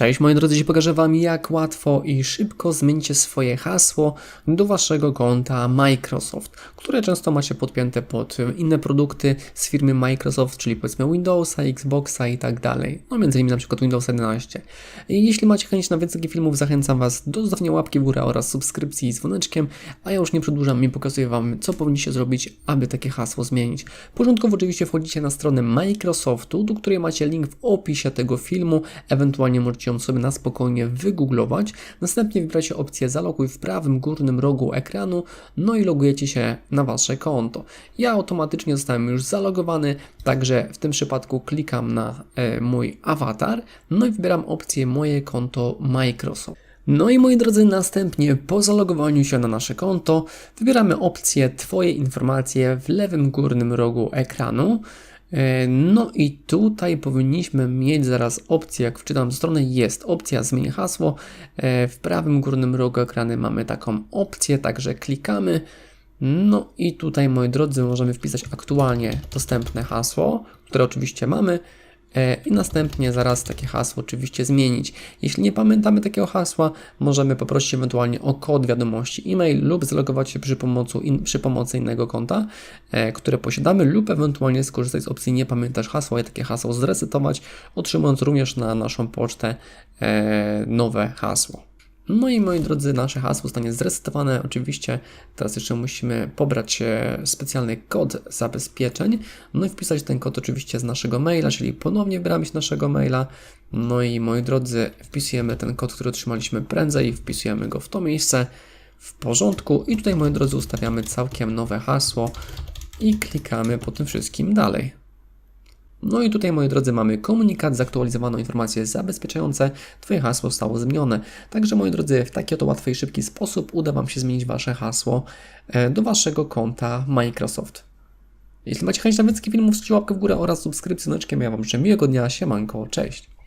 Cześć moi drodzy, dzisiaj pokażę Wam jak łatwo i szybko zmienicie swoje hasło do Waszego konta Microsoft, które często macie podpięte pod inne produkty z firmy Microsoft, czyli powiedzmy Windowsa, Xboxa i tak dalej. No między innymi na przykład Windows 11. I jeśli macie chęć na więcej filmów, zachęcam Was do zostawienia łapki w górę oraz subskrypcji z dzwoneczkiem, a ja już nie przedłużam i pokazuję Wam, co powinniście zrobić, aby takie hasło zmienić. Początkowo oczywiście wchodzicie na stronę Microsoftu, do której macie link w opisie tego filmu, ewentualnie możecie ją sobie na spokojnie wygooglować. Następnie wybracie opcję zaloguj w prawym górnym rogu ekranu, no i logujecie się na Wasze konto. Ja automatycznie zostałem już zalogowany, także w tym przypadku klikam na e, mój awatar, no i wybieram opcję moje konto Microsoft. No i moi drodzy, następnie po zalogowaniu się na nasze konto wybieramy opcję Twoje informacje w lewym górnym rogu ekranu. E, No i tutaj powinniśmy mieć zaraz opcję, jak wczytam stronę, jest opcja zmień hasło. E, W prawym górnym rogu ekranu mamy taką opcję, także klikamy. No i tutaj, moi drodzy, możemy wpisać aktualnie dostępne hasło, które oczywiście mamy. E, I następnie zaraz takie hasło oczywiście zmienić. Jeśli nie pamiętamy takiego hasła, możemy poprosić ewentualnie o kod wiadomości e-mail lub zalogować się przy, pomocy in, przy pomocy innego konta, e, które posiadamy, lub ewentualnie skorzystać z opcji nie pamiętasz hasła i takie hasło zresetować, otrzymując również na naszą pocztę e, nowe hasło. No i moi drodzy, nasze hasło zostanie zresetowane. Oczywiście teraz jeszcze musimy pobrać e, specjalny kod zabezpieczeń, no i wpisać ten kod oczywiście z naszego maila, czyli ponownie wybieramy naszego maila. No i moi drodzy, wpisujemy ten kod, który otrzymaliśmy prędzej, wpisujemy go w to miejsce w porządku i tutaj moi drodzy ustawiamy całkiem nowe hasło i klikamy po tym wszystkim dalej. No i tutaj, moi drodzy, mamy komunikat, zaktualizowaną informację zabezpieczające. Twoje hasło zostało zmienione. Także, moi drodzy, w taki oto łatwy i szybki sposób uda Wam się zmienić Wasze hasło e, do Waszego konta Microsoft. Jeśli macie chęć na więcej filmów, zostawcie łapkę w górę oraz subskrypcję. Ja Wam życzę miłego dnia, siemanko, cześć!